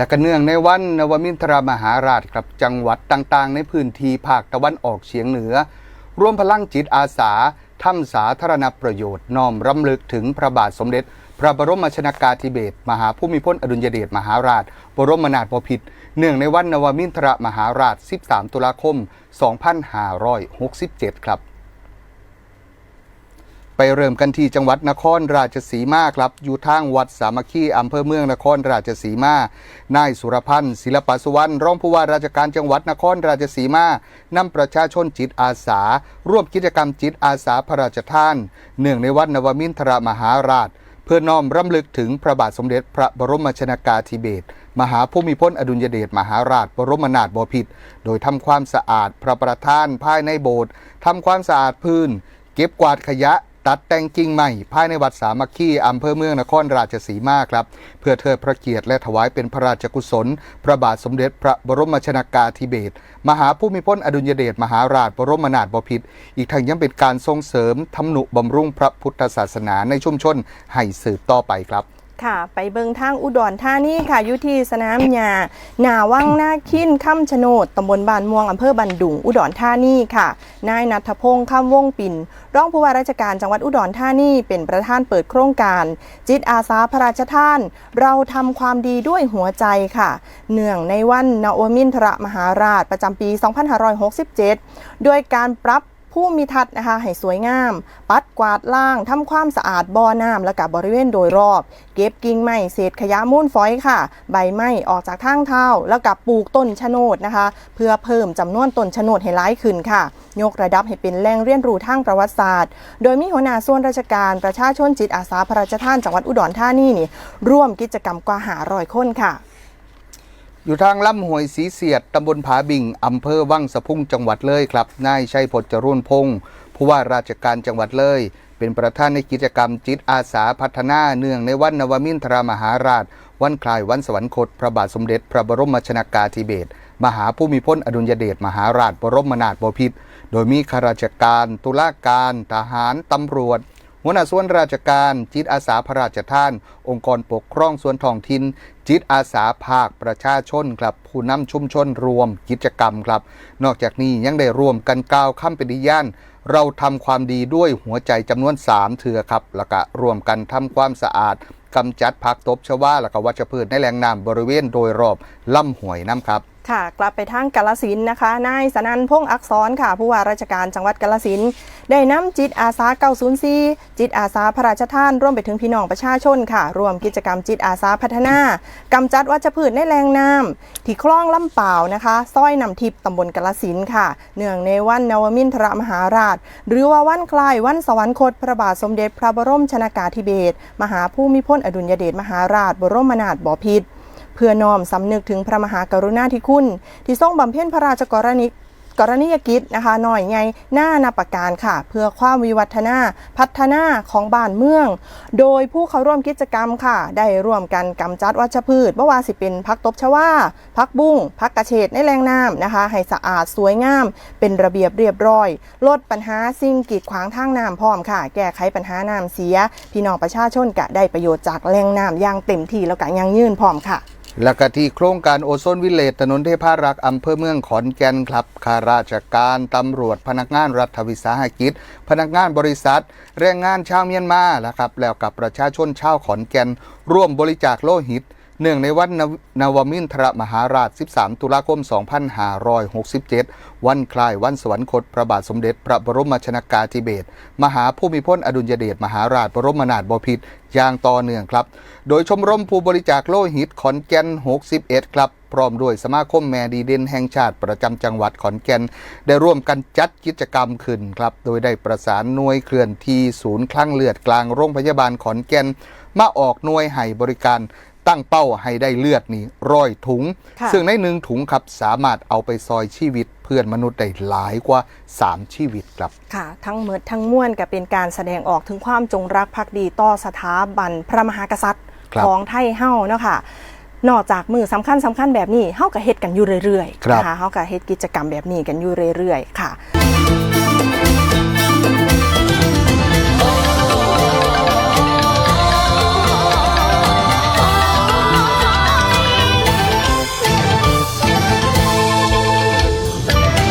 และก็เนื่องในวันนวมินทรมหาราชกับจังหวัดต่างๆ ในพื้นที่ภาคตะวันออกเฉียงเหนือ ร่วมพลังจิตอาสาทำสาธารณประโยชน์น้อมรำลึกถึงพระบาทสมเด็จ พระบรมชนากาธิเบศรมหาภูมิพลอดุลยเดชมหาราช บรมนาถบพิตรเนื่องในวันนวมินทรมหาราช 13 ตุลาคม 2567 ครับ ไปเริ่มกันที่จังหวัดนครราชสีมาครับอยู่ทางวัดสามัคคีอำเภอเมืองนครราชสีมานายสุรพันธ์ศิลปสุวรรณรองผู้ว่าราชการจังหวัดนครราชสีมานำประชาชนจิตอาสา ร่วมกิจกรรมจิตอาสาพระราชทานเนื่องในวันนวมินทรมหาราชเพื่อน้อมรำลึกถึงพระบาทสมเด็จพระบรมชนากาธิเบศรมหาภูมิพลอดุลยเดชมหาราช บรมนาถบพิตรโดยทำความสะอาดพระประธานภายในโบสถ์ทำความสะอาดพื้น เก็บกวาดขยะ ตัดแต่งกิ่งใหม่ภายในวัดสามัคคีอำเภอเมืองนครราชสีมาครับ เพื่อเทิดพระเกียรติและถวายเป็นพระราชกุศล พระบาทสมเด็จพระบรมชนากาธิเบศรมหาภูมิพลอดุลยเดชมหาราชบรมนาถบพิตรอีกทั้งยังเป็นการส่งเสริมทำหนุบำรุงพระพุทธศาสนาในชุมชนให้สืบต่อไปครับ ค่ะ ไปเบิงทางอุดรธานีค่ะอยู่ที่สนามหญ้าหนาวังนาคินค่ำชะโนดตำบลบานม่วงอำเภอบันดุงอุดรธานีค่ะ นายนัทพงษ์ค่ำวงปิ่นรองผู้ว่าราชการจังหวัดอุดรธานีเป็นประธานเปิดโครงการ จิตอาสาพระราชทาน เราทำความดีด้วยหัวใจค่ะ เนื่องในวันนาโอมินทรมหาราชประจำปี 2567 ด้วยการปรับ ผู้มีทัศน์นะคะให้สวยงาม ปัดกวาดล่างทำความสะอาดบ่อน้ำและกับบริเวณโดยรอบ เก็บกิ่งไม้เศษขยะมูลฝอยค่ะ ใบไม้ออกจากทางเท้าแล้วกับปลูกต้นชะโนดนะคะ เพื่อเพิ่มจำนวนต้นชะโนดให้หลายขึ้นค่ะ ยกระดับให้เป็นแหล่งเรียนรู้ทางประวัติศาสตร์ โดยมีหัวหน้าส่วนราชการประชาชนจิตอาสาพระราชทานจังหวัดอุดรธานีนี่ร่วมกิจกรรมกว่าหารอยคนค่ะ อยู่ทางลำห้วยสีเสียดตำบลผาบิงอำเภอวังสะพุงจังหวัดเลยครับ นายชัยพลจรุนพงศ์ผู้ว่าราชการจังหวัดเลย เป็นประธานในกิจกรรมจิตอาสาพัฒนาเนื่องในวันนวมินทรามหาราช วันคล้ายวันสวรรคต พระบาทสมเด็จ พระบรมชนากาธิเบศรมหาภูมิพลอดุลยเดชมหาราชบรมนาถบพิตรโดยมีข้าราชการ ตุลาการ ทหาร ตำรวจ หัวหน้าส่วนราชการจิตอาสาพระราชทาน องค์กรปกครองส่วนท้องถิ่นจิตอาสาภาคประชาชนครับผู้นำชุมชนรวมกิจกรรมครับ นอกจากนี้ยังได้รวมกันกล่าวคำปฏิญาณเราทำความดีด้วยหัวใจจำนวน 3 เถือครับ แล้วก็รวมกันทำความสะอาดกำจัดผักตบชวาแล้วก็วัชพืชในแหล่งน้ำบริเวณโดยรอบลำห้วยน้ำครับค่ะกลับไปทางกาลสินนะคะ นายสนันพงษ์อักษรค่ะผู้ว่าราชการจังหวัดกาลสินได้นำจิตอาสา 904 จิตอาสาพระราชทาน ร่วมไปถึงพี่น้องประชาชนค่ะร่วมกิจกรรมจิตอาสาพัฒนากำจัดวัชพืชในแหล่งน้ำที่คลองลำเปล่านะคะซอยนำทิพย์ตำบลกาลสินค่ะ เนื่องในวันนวมินทรมหาราช หรือว่าวันคล้ายวันสวรรคตพระบาทสมเด็จพระบรมชนากาธิเบศรมหาภูมิพลอดุลยเดชมหาราช บรมนาถบพิตร พื่อน้อมสำนึกถึงพระมหากรุณาธิคุณ ที่ทรงบำเพ็ญพระราชกรณีกรณียกิจนะคะหน่อยไงหน้านาประการค่ะ เพื่อความวิวัฒนาพัฒนาของบ้านเมือง โดยผู้เข้าร่วมกิจกรรมค่ะ ได้ร่วมกันกำจัดวัชพืชบ่ว่าสิเป็นพักตบชวาพักบุ้งพักกระเฉดในแรงน้ำนะคะ ให้สะอาดสวยงาม เป็นระเบียบเรียบร้อย ลดปัญหาสิ่งกีดขวางทางน้ำพร้อมค่ะ แก้ไขปัญหาน้ำเสีย พี่น้องประชาชนกะได้ประโยชน์จากแหล่งน้ำอย่างเต็มที่แล้วกะยังยืนพร้อมค่ะ และก็ที่โครงการโอโซนวิเลตถนนเทพารักษ์อำเภอเมืองขอนแก่นครับข้าราชการตำรวจพนักงานรัฐวิสาหกิจ พนักงานบริษัท แรงงานชาวเมียนมานะครับแล้วกับประชาชนชาวขอนแก่นร่วมบริจาคโลหิต เนื่องในวันนวนวมินทรมหาราช 13 ตุลาคม 2567 วันคล้ายวันสวรรคตพระบาทสมเด็จพระบรมชนากาธิเบศรมหาภูมิพลอดุลยเดชมหาราชบรมนาถบพิตรอย่างต่อเนื่องครับ โดยชมรมผู้บริจาคโลหิตขอนแก่น 61 ครับ พร้อมด้วยสมาคมแม่ดีเด่นแห่งชาติประจำจังหวัดขอนแก่น ได้ร่วมกันจัดกิจกรรมขึ้นครับ โดยได้ประสานหน่วยเคลื่อนที่ศูนย์คลั่งเลือดกลางโรงพยาบาลขอนแก่นมาออกหน่วยให้บริการ ตั้งเป้าให้ได้เลือดนี่ร้อยถุงค่ะซึ่งในหนึ่งถุงครับสามารถเอาไปซอยชีวิตเพื่อนมนุษย์ได้หลายกว่า 3 ชีวิตครับ ค่ะ ทั้งหมดทั้งมวลก็เป็นการแสดงออกถึงความจงรักภักดีต่อสถาบันพระมหากษัตริย์ครับของไทยเฮาเนาะค่ะนอกจากมือสำคัญสำคัญแบบนี้เฮาก็เฮ็ดกันอยู่เรื่อยครับๆนะคะเฮาก็เฮ็ดกิจกรรมแบบนี้กันอยู่เรื่อยๆ ค่ะ